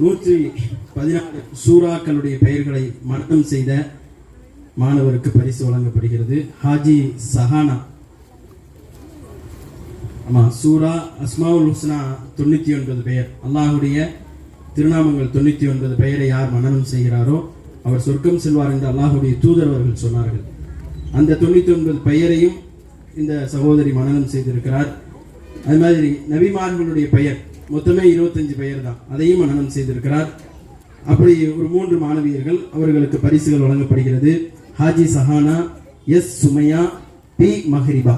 நூற்றி பதினாறு சூறாக்களுடைய பெயர்களை மனனம் செய்த மாணவருக்கு பரிசு வழங்கப்படுகிறது. ஹாஜி சஹானா. ஆமா சூரா அஸ்மாவுல் ஹுஸ்னா தொண்ணூத்தி ஒன்பது பெயர். அல்லாஹுடைய திருநாமங்கள் தொண்ணூத்தி ஒன்பது பெயரை யார் மனனம் செய்கிறாரோ அவர் சொர்க்கம் செல்வார் என்று அல்லாஹுடைய தூதர் அவர்கள் சொன்னார்கள். அந்த தொண்ணூத்தி ஒன்பது பெயரையும் இந்த சகோதரி மனனம் செய்திருக்கிறார். அது மாதிரி நபிமார்களுடைய பெயர். மொத்தமே இருபத்தஞ்சு பெயர் தான். அதையும் மனநம் செய்திருக்கிறார். அப்படி ஒரு மூன்று மாணவியர்கள் அவர்களுக்கு பரிசுகள் வழங்கப்படுகிறது. Haji Sahana S Sumaiya B Mahariba.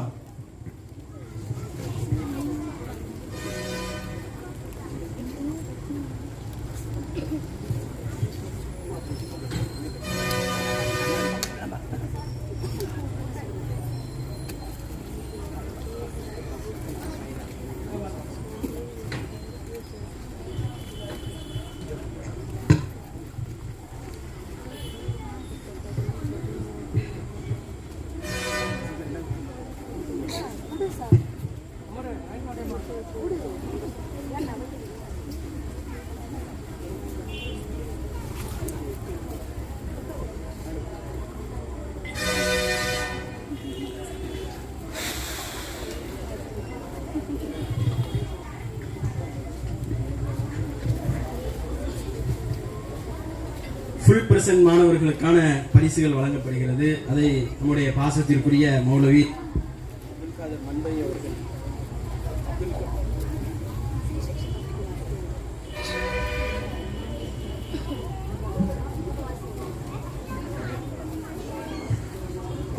Full present மாணவர்களுக்கான பரிசுகள் வழங்கப்படுகிறது. அதை நம்முடைய பாசத்திற்குரிய மௌலவி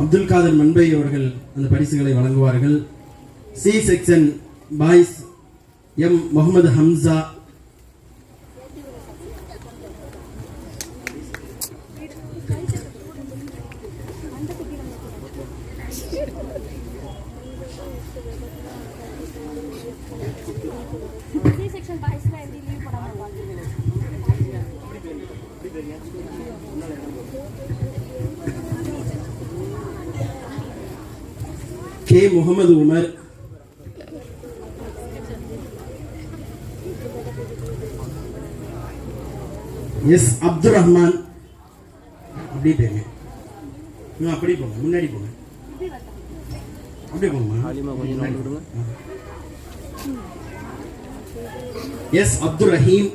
அப்துல் காதர் மண்பை அவர்கள் அந்த பரிசுகளை வழங்குவார்கள். C section boys M Mohammed Hamza C section பாய்ஸ்ல எப்படி லீவ் போடாம பாத்துக்கணும் கே முகமது உமர். எஸ் அப்துல் ரஹ்மான் அப்படி போங்க அப்படி போங்க. முன்னாடி போங்க. S Abdul Rahim.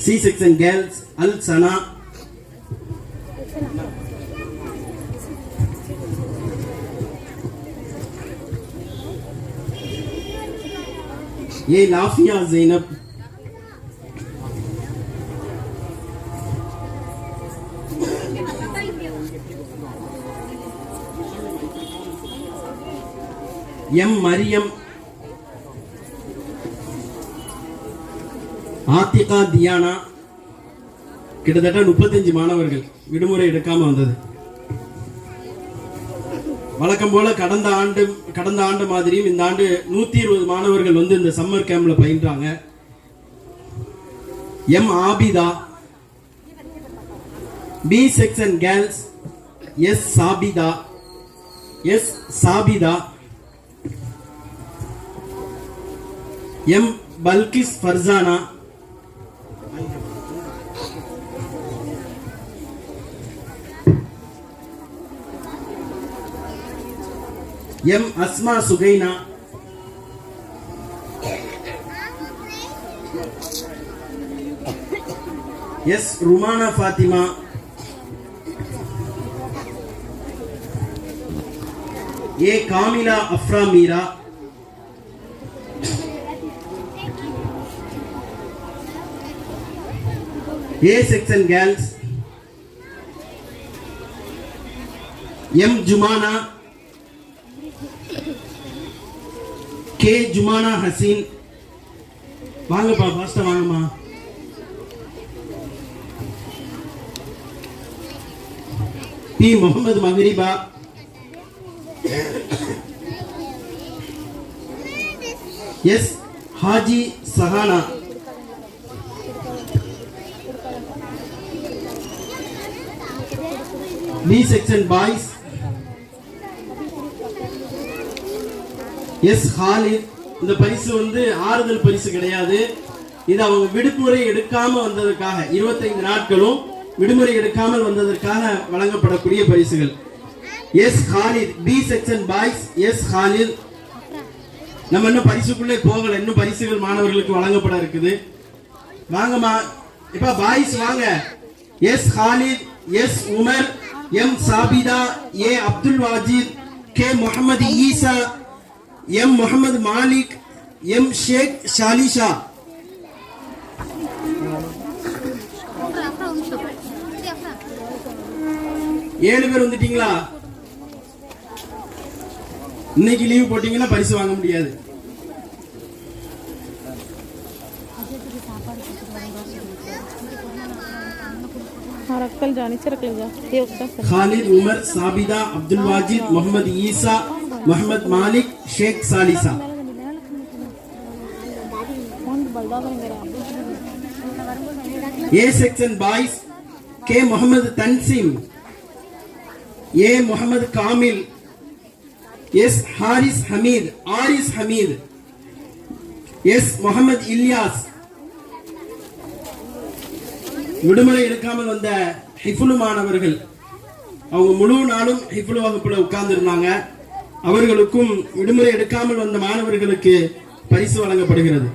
C section girls Al Sana. ये लाफिया जैनब। எம் மரியம். ஆத்திகா தியானா. கிட்டத்தட்ட முப்பத்தஞ்சு மாணவர்கள் விடுமுறை எடுக்காம வந்தது. வழக்கம் போல கடந்த ஆண்டு கடந்த ஆண்டு மாதிரியும் இந்த ஆண்டு நூத்தி இருபது மாணவர்கள் வந்து இந்த சம்மர் கேம்ப்ல பயின்றாங்க. M Abitha. B section girls. S Sabitha. S Sabitha. M Balkis Farzana M Asma Sugaina. S Rumana Fathima. A Kamila Aframira A section girls M Jumana K Jumana Haseen வாங்கப்பா ஃபாஸ்டா வாங்கம்மா B Mohammed Mahariba S Haji Sahana B section boys S Halith இந்த பரிசு வந்து ஆறுதல் பரிசு கிடையாது. இது அவங்க விடுமுறை எடுக்காம வந்ததற்காக 25 நாட்களும் விடுமுறை எடுக்காமல் வந்ததற்காக வழங்கப்படக்கூடிய பரிசுகள். S Halith B section boys S Halith நம்ம இன்னும் பரிசுக்குள்ளே போகல. இன்னும் பரிசுகள் மாணவர்களுக்கு வழங்கப்பட இருக்குது. வாங்கம்மா. இப்ப பாய்ஸ் வாங்க. S Halith S Umar M Sabitha A Abdul Wajid K Mohammed Isa M Mohammed Malik M Sheikh Shalisha ஏழு பேர் வந்துட்டீங்களா? இன்னைக்கு லீவ் போட்டீங்கன்னா பரிசு வாங்க முடியாது. खालिद उमर साबिदा अब्दुल वाजिद मोहम्मद ईसा मोहम्मद मालिक Sheikh Chalisa. A section boys K Mohammed Tanseem A Mohammed Kamil S Haris Hameed Aris Hameed S Mohammed Ilyas விடுமுறை எடுக்காமல் வந்த ஹிஃபுலு மாணவர்கள் அவங்க முழு நாளும் ஹிஃபுலு வகுப்புல உட்கார்ந்து இருந்தாங்க அவர்களுக்கும் விடுமுறை எடுக்காமல் வந்த மாணவர்களுக்கு பரிசு வழங்கப்படுகிறது.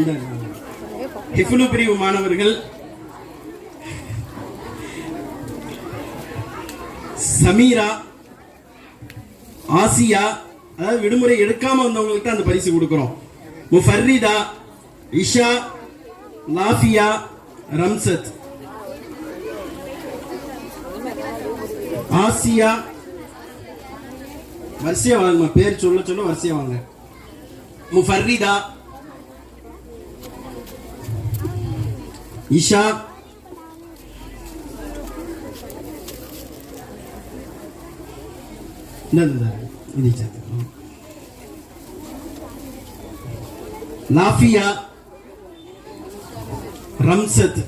இந்த ஹிஃபுலு பிரிவு மாணவர்கள் சமீரா ஆசியா அதாவது விடுமுறை எடுக்காம வந்தவங்களுக்கு தான் அந்த பரிசு கொடுக்கிறோம். முஃபர்ரிதா இஷா லாஃபியா ரம்சத். ஆசியா வரிசையா வாங்கம்மா பேர் சொல்ல சொல்ல வரிசையா வாங்க. முஃபர்ரிதா இஷா இந்த, லாஃபியா. ரம்சத்.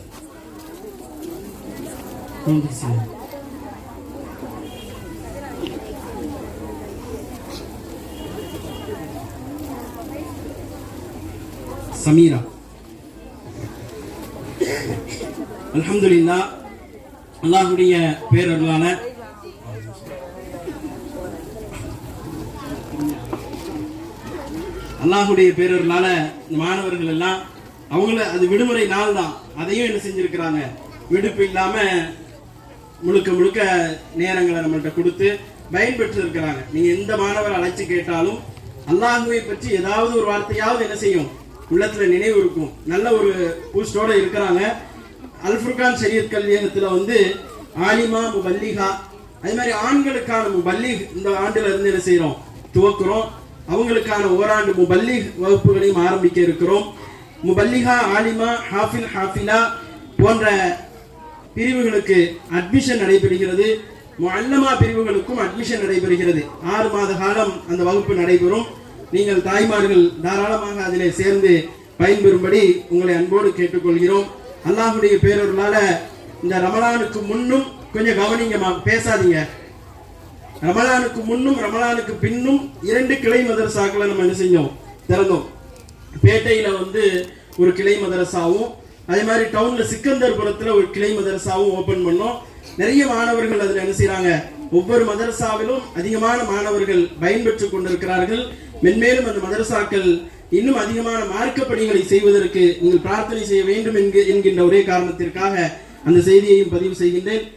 சமீரா. அலமதுல்லா அல்லாஹுடைய பேரர்களான அல்லாஹுடைய பேரருளால மாணவர்கள் எல்லாம் அவங்கள அது விடுமுறை நாள் தான் அதையும் என்ன செஞ்சிருக்கிறாங்க? விடுப்பு இல்லாம முழுக்க முழுக்க நேரங்களை நம்மள்கிட்ட கொடுத்து பயன்பெற்று இருக்கிறாங்க. நீங்க எந்த மாணவர் அழைச்சு கேட்டாலும் அல்லாஹுவை பற்றி ஏதாவது ஒரு வார்த்தையாவது என்ன செய்யும்? உள்ளத்துல நினைவு இருக்கும். நல்ல ஒரு பூஸ்டோட இருக்கிறாங்க. அல் சரியத் கல்வியகத்தில் வந்து ஆலிமா முபல்லிகா அதே மாதிரி ஆண்களுக்கான முபல்லிக் இந்த ஆண்டுல இருந்து என்ன செய்யறோம் துவக்குறோம். அவங்களுக்கான ஓராண்டு முபல்லிக் வகுப்புகளையும் ஆரம்பிக்க இருக்கிறோம். முபல்லிகா ஆலிமா ஹாஃபில் ஹாஃபிலா போன்ற பிரிவுகளுக்கு அட்மிஷன் நடைபெறுகிறது. அல்லமா பிரிவுகளுக்கும் அட்மிஷன் நடைபெறுகிறது. ஆறு மாத காலம் அந்த வகுப்பு நடைபெறும். நீங்கள் தாய்மார்கள் தாராளமாக அதில் சேர்ந்து பயன்பெறும்படி உங்களை அன்போடு கேட்டுக்கொள்கிறோம். அல்லாஹுடைய பேரொருனால இந்த ரமலானுக்கு முன்னும் கொஞ்சம் கவனிங்கம்மா பேசாதீங்க. ரமலானுக்கு முன்னும் ரமலானுக்கு பின்னும் இரண்டு கிளை மதரசாக்களை நம்ம என்ன செஞ்சோம்? திறந்தோம். பேட்டையில வந்து ஒரு கிளை மதரசாவும் அதே மாதிரி டவுன்ல சிக்கந்தர்புரத்துல ஒரு கிளை மதரசாவும் ஓபன் பண்ணோம். நிறைய மாணவர்கள் அதுல என்ன செய்றாங்க? ஒவ்வொரு மதரசாவிலும் அதிகமான மாணவர்கள் பயன்பெற்றுக் கொண்டிருக்கிறார்கள். மென்மேலும் அந்த மதரசாக்கள் இன்னும் அதிகமான மார்க்க பணிகளை செய்வதற்கு நீங்கள் பிரார்த்தனை செய்ய வேண்டும் என்கின்ற ஒரே காரணத்திற்காக அந்த செய்தியையும் பதிவு செய்கின்றேன்.